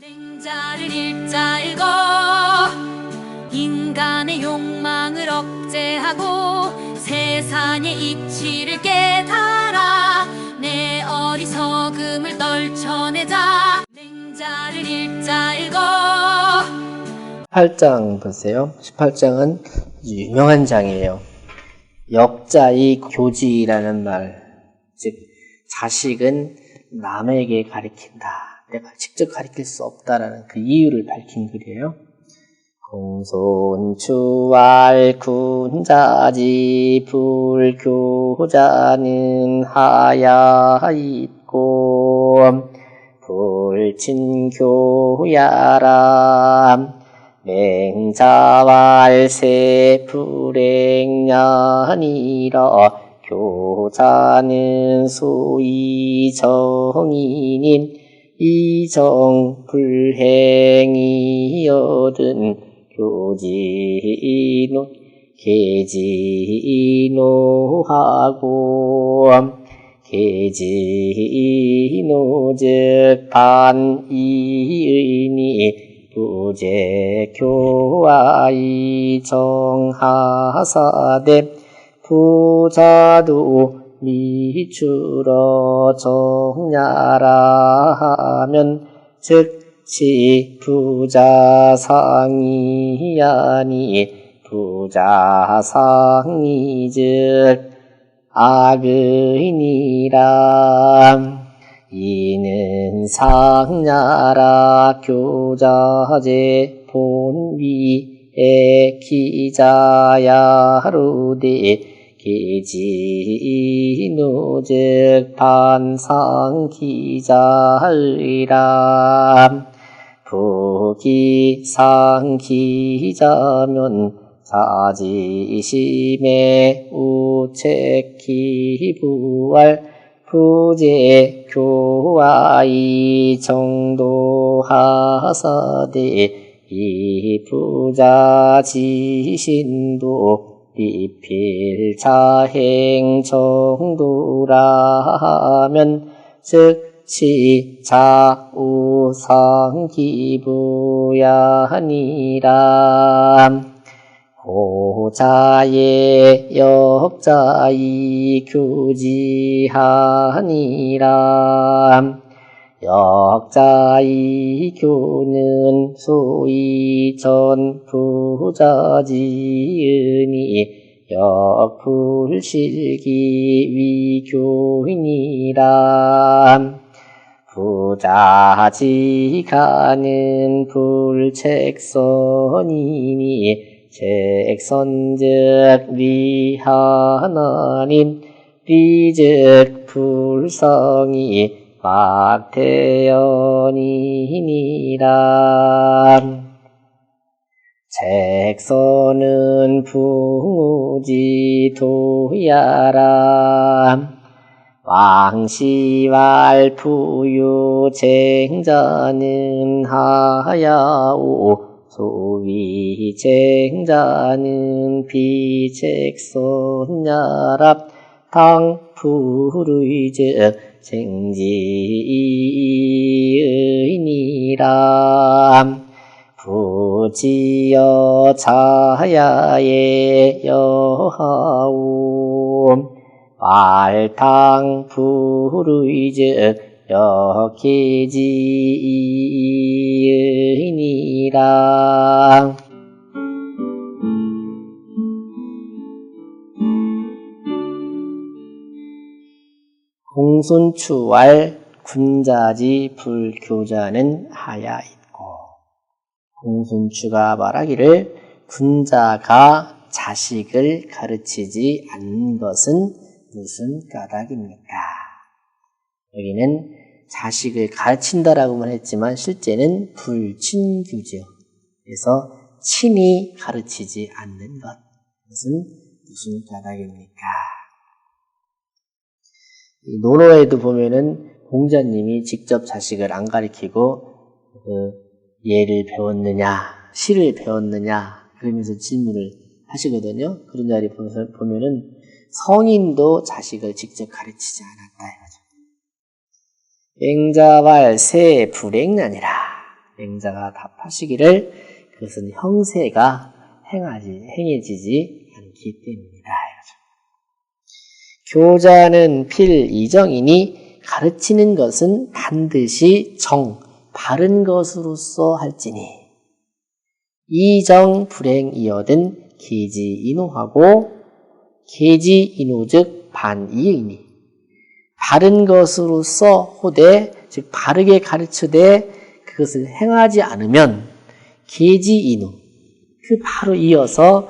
맹자를 읽자 읽어 인간의 욕망을 억제하고 세상의 이치를 깨달아 내 어리석음을 떨쳐내자 맹자를 읽자 읽어 18장 보세요. 18장은 유명한 장이에요. 역자의 교지라는 말, 즉 자식은 남에게 가리킨다. 내가 직접 가리킬 수 없다라는 그 이유를 밝힌 글이에요. 공손추알 군자지 불교자는 하야 있고 불친교야람 맹자왈세 불행년이라 교자는 정인인 이정 불행이여든 교지노 계지노하고 계지노 즉 반이의니 부재교와이 정하사대 부자도 미추러 정야라 하면 즉시 부자상이 아니 부자상이 즉 악의니라. 이는 상냐라 교자제 본위에 기자야루데 기지노즉 반상 기자의람 부기상 기자면 자지심에 우체키 부활 부재 교와이 정도하사대 이 부자 지신도 리필자행 정도라면 즉시 자 우상 기부야니라. 고자의 역자이 교지하니라 역자이 교는 소위 전부자지으니 역불실기 위교이니라. 부자지가는 불책선이니 책선즉 리하나님 리즉 불성이 막태연이니라 책선은 풍우지 도야라. 왕시왈 부유 쟁자는 하야오. 소위 쟁자는 비책선야랍. 당푸르이즉 생지의니라 부지여 자야의 여하오 말탕 부르이즉 역기지이니라 공손추왈 군자지 불교자는 하야 있고 공손추가 말하기를 군자가 자식을 가르치지 않는 것은 무슨 까닭입니까? 여기는 자식을 가르친다라고만 했지만 실제는 불친규죠. 그래서 친히 가르치지 않는 것. 그것은 무슨 까닭입니까? 이 논어에도 보면은 공자님이 직접 자식을 안 가르치고 그 예를 배웠느냐, 시를 배웠느냐 그러면서 질문을 하시거든요. 그런 자리 보면은 성인도 자식을 직접 가르치지 않았다 이거죠. 맹자발 새 불행나니라. 맹자가 답하시기를 그것은 형세가 행하지 행해지지 않기 때문이다. 교자는 필이정이니 가르치는 것은 반드시 정 바른 것으로서 할지니. 이정 불행이어든 계지인호하고 계지인호즉 반이의니. 바른 것으로서 호되 즉 바르게 가르치되 그것을 행하지 않으면 계지인호 그 바로 이어서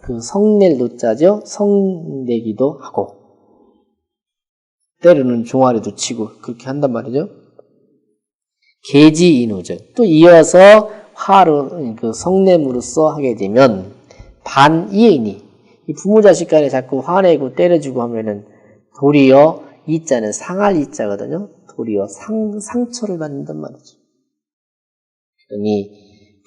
그 성낼 노자죠. 성내기도 하고 때로는 종아리도 치고 그렇게 한단 말이죠. 계지인호죠. 또 이어서 화로 그 성냄으로써 하게 되면 반이인이 이 부모 자식 간에 자꾸 화내고 때려주고 하면은 도리어 이자는 상할 이자거든요. 도리어 상 상처를 받는단 말이죠. 그러니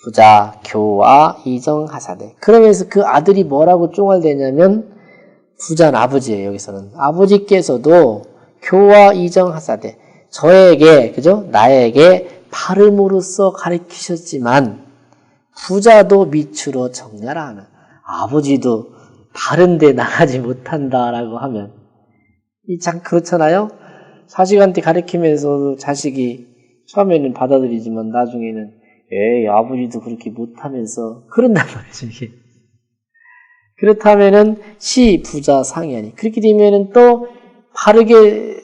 부자 교와 이정하사대. 그러면서 그 아들이 뭐라고 쫑알대냐면 부자는 아버지예요. 여기서는 아버지께서도 교와 이정하사대. 저에게 그죠? 나에게 발음으로써 가르치셨지만 부자도 밑으로 정렬하 하는 아버지도 바른데 나가지 못한다라고 하면 이 참 그렇잖아요. 자식한테 가르치면서도 자식이 처음에는 받아들이지만 나중에는 에이 아버지도 그렇게 못하면서 그런단 말이죠 이게. 그렇다면은 시 부자 상이하니 그렇게 되면은 또 바르게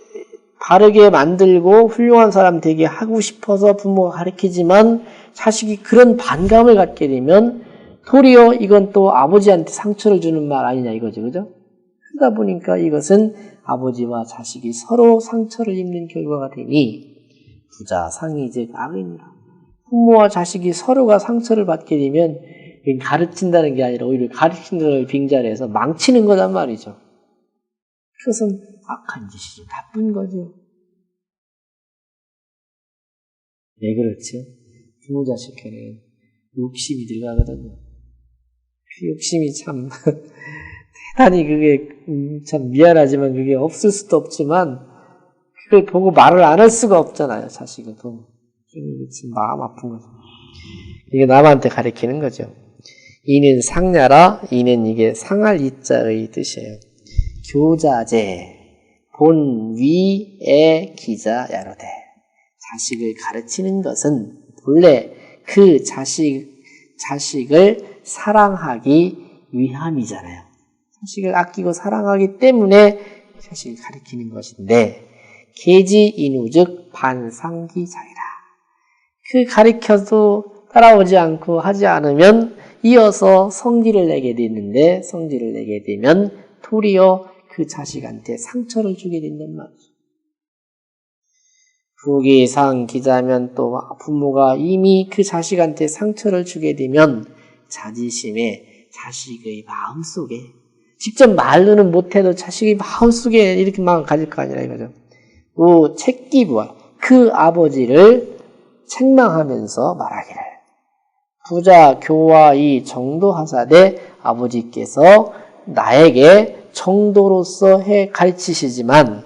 바르게 만들고 훌륭한 사람 되게 하고 싶어서 부모가 가르치지만 자식이 그런 반감을 갖게 되면 도리어 이건 또 아버지한테 상처를 주는 말 아니냐 이거죠. 그죠? 그러다 보니까 이것은 아버지와 자식이 서로 상처를 입는 결과가 되니 부자 상이 즉 악이니라. 부모와 자식이 서로가 상처를 받게 되면 가르친다는 게 아니라 오히려 가르친다는 빙자해서 망치는 거단 말이죠. 그것은 악한 짓이죠. 나쁜 거죠. 왜 그렇죠? 부모 자식 간에 욕심이 들어가거든요. 그 욕심이 참 대단히 그게 음, 참 미안하지만 그게 없을 수도 없지만 그걸 보고 말을 안 할 수가 없잖아요. 자식을 보고. 참 마음 아픈 거죠. 이게 남한테 가리키는 거죠. 이는 상냐라 이는 이게 상할 이자의 뜻이에요. 교자제 본 위에 기자 야로되 자식을 가르치는 것은 본래 그 자식 자식을 사랑하기 위함이잖아요. 자식을 아끼고 사랑하기 때문에 자식을 가르치는 것인데 계지 인우즉 반상기자이라. 그 가르쳐도 따라오지 않고 하지 않으면 이어서 성질을 내게 되는데 성질을 내게 되면 도리어 그 자식한테 상처를 주게 된단 말이죠. 부기상 기자면 또 부모가 이미 그 자식한테 상처를 주게 되면 자지심에 자식의 마음속에 직접 말로는 못해도 자식의 마음속에 이렇게 마음 가질 거 아니라 이거죠. 우 책기부와 그 아버지를 책망하면서 말하기를 부자 교와 이 정도하사대 아버지께서 나에게 정도로서 해 가르치시지만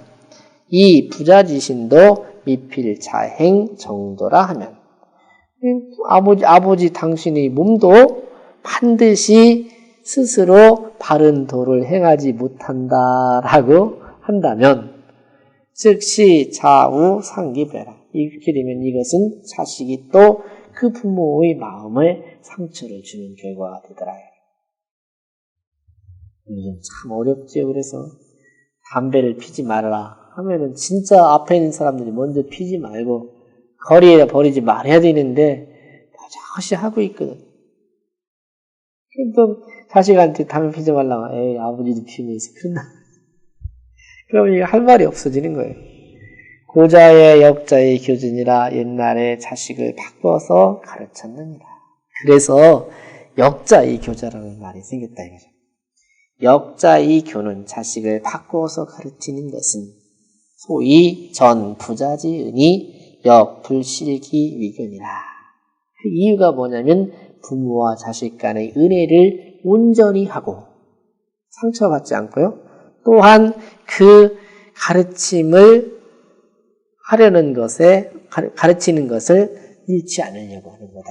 이 부자지신도 미필 자행 정도라 하면 아버지 아버지 당신의 몸도 반드시 스스로 바른 도를 행하지 못한다라고 한다면 즉시 좌우 상기배라 이렇게 되면 이것은 자식이 또 그 부모의 마음을 상처를 주는 결과가 되더라. 요즘 참 어렵지요. 그래서 담배를 피지 말아라 하면은 진짜 앞에 있는 사람들이 먼저 피지 말고 거리에 버리지 말아야 되는데 버젓이 하고 있거든. 또 자식한테 담배 피지 말라고 에이 아버지도 피우면서 그런다. 그러면 이거 할 말이 없어지는 거예요. 고자의 역자의 교준이라 옛날에 자식을 바꿔서 가르쳤느니라. 그래서 역자의 교자라는 말이 생겼다 이거죠. 역자의 교는 자식을 바꿔서 가르치는 것은 소위 전 부자지은이 역 불실기 위견이라. 그 이유가 뭐냐면 부모와 자식 간의 은혜를 온전히 하고 상처받지 않고요. 또한 그 가르침을 하려는 것에 가르치는 것을 잃지 않으려고 하는 거다.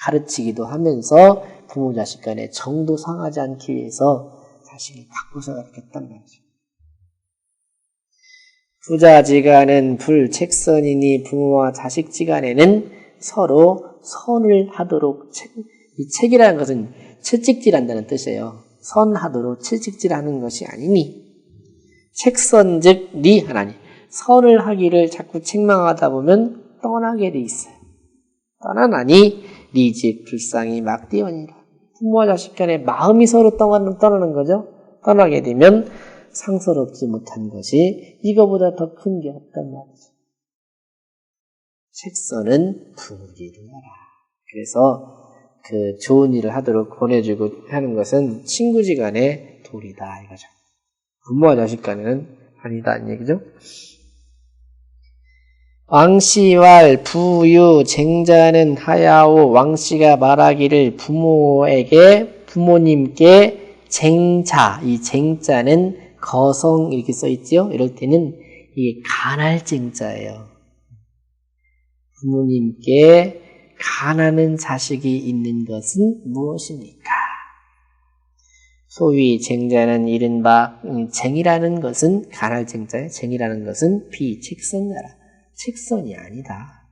가르치기도 하면서 부모 자식 간에 정도 상하지 않기 위해서 자식을 바꿔서 가르쳤단 말이죠. 부자지간은 불책선이니 부모와 자식지간에는 서로 선을 하도록 책, 이 책이라는 것은 채찍질한다는 뜻이에요. 선하도록 채찍질하는 것이 아니니 책선 즉 리 하나니 선을 하기를 자꾸 책망하다 보면 떠나게 돼 있어요. 떠나나니 리즉 불쌍히 막디원이라 부모와 자식 간에 마음이 서로 떠나는, 떠나는 거죠. 떠나게 되면 상서롭지 못한 것이 이거보다 더 큰 게 없단 말이죠. 책선은 부리를 하라. 그래서 그 좋은 일을 하도록 보내주고 하는 것은 친구지간의 도리다 이거죠. 부모와 자식 간에는 아니다는 얘기죠. 왕씨왈 부유 쟁자는 하야오 왕씨가 말하기를 부모에게 부모님께 쟁자 이 쟁자는 거성 이렇게 써 있죠. 이럴 때는 이게 간할 쟁자예요. 부모님께 가난한 자식이 있는 것은 무엇입니까? 소위 쟁자는 이른바 음, 쟁이라는 것은 간할 쟁자의 쟁이라는 것은 비책선자라 책선이 아니다.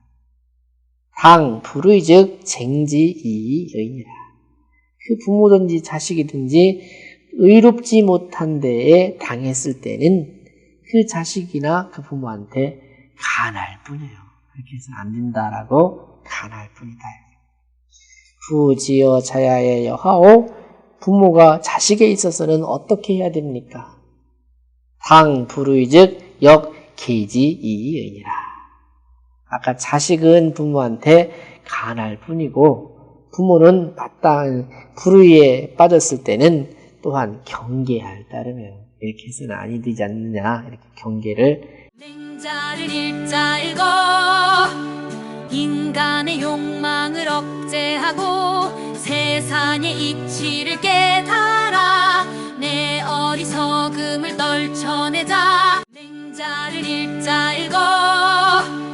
당 불의즉 쟁지 이의니라. 그 부모든지 자식이든지 의롭지 못한 데에 당했을 때는 그 자식이나 그 부모한테 간할 뿐이에요. 그렇게 해서 안 된다라고 간할 뿐이다. 부지어 자야의 여하오 부모가 자식에 있어서는 어떻게 해야 됩니까? 당 불의즉 역 계지이의니라. 아까 자식은 부모한테 간할 뿐이고 부모는 마땅한 불의에 빠졌을 때는 또한 경계할 따르면 이렇게 해서는 아니 되지 않느냐 이렇게 경계를. 맹자를 일자 읽어 인간의 욕망을 억제하고 세상의 이치를 깨달아 내 어리석음을 떨쳐내자. 맹자를 일자